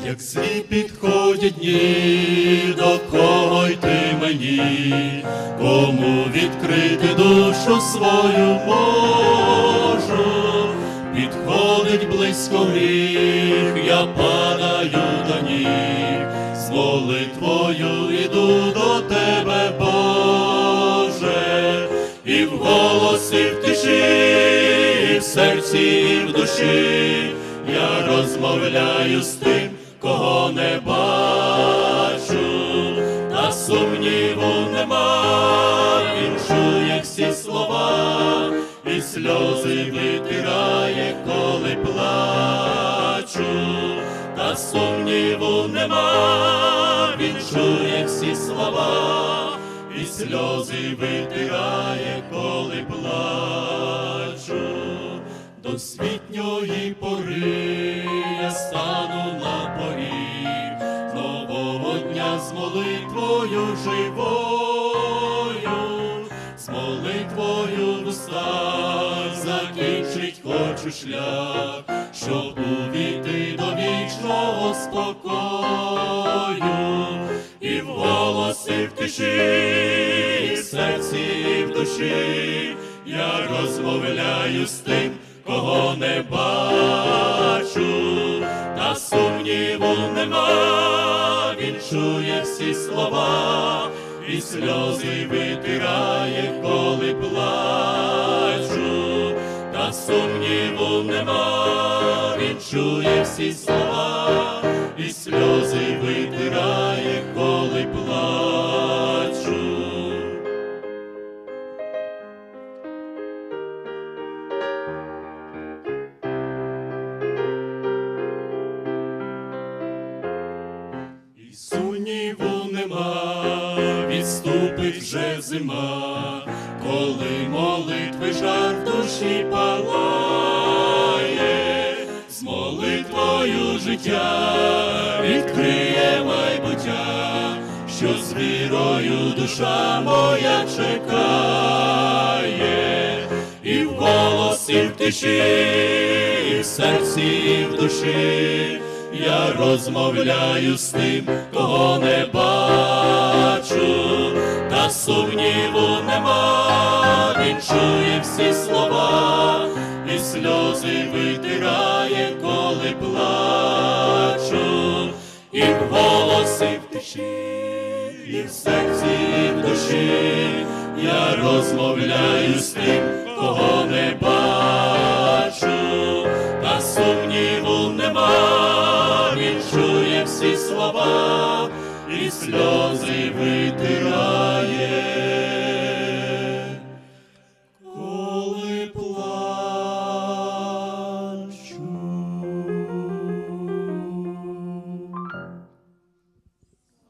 як свій підходять дні, до кого йти мені, кому відкрити душу свою можу, підходить близько гріх, я падаю до ніг, з молитвою іду до тебе, Боже, і в голосі в тиші, і в серці, і в душі, я розмовляю з тим, кого не бачу, та сумніву нема, він чує всі слова, і сльози витирає, коли плачу, та сумніву нема, він чує всі слова, і сльози витирає, коли плачу. До світньої пори з молитвою живою, з молитвою в устах закінчить хочу шлях, щоб увійти до вічного спокою, і в голосі в тиші, і в серці, і в душі, я розмовляю з тим, кого не бачу, та сумніву нема, чує всі слова, і сльози витирає, коли плачу, та сумніву нема, він чує всі слова, і сльози витирає, коли плачу. Сумніву нема, відступить вже зима, коли молитви жар в душі палає, з молитвою життя відкриє майбуття, що з вірою душа моя чекає, і в голосі в тиші, і в серці, і в душі я розмовляю з тим, кого не бачу, та сумніву нема, він чує всі слова, і сльози витирає, коли плачу, і в голосі в тиші, і в серці, і в душі, я розмовляю з тим, кого не бачу, та сумніву нема, чує всі слова, і сльози витирає.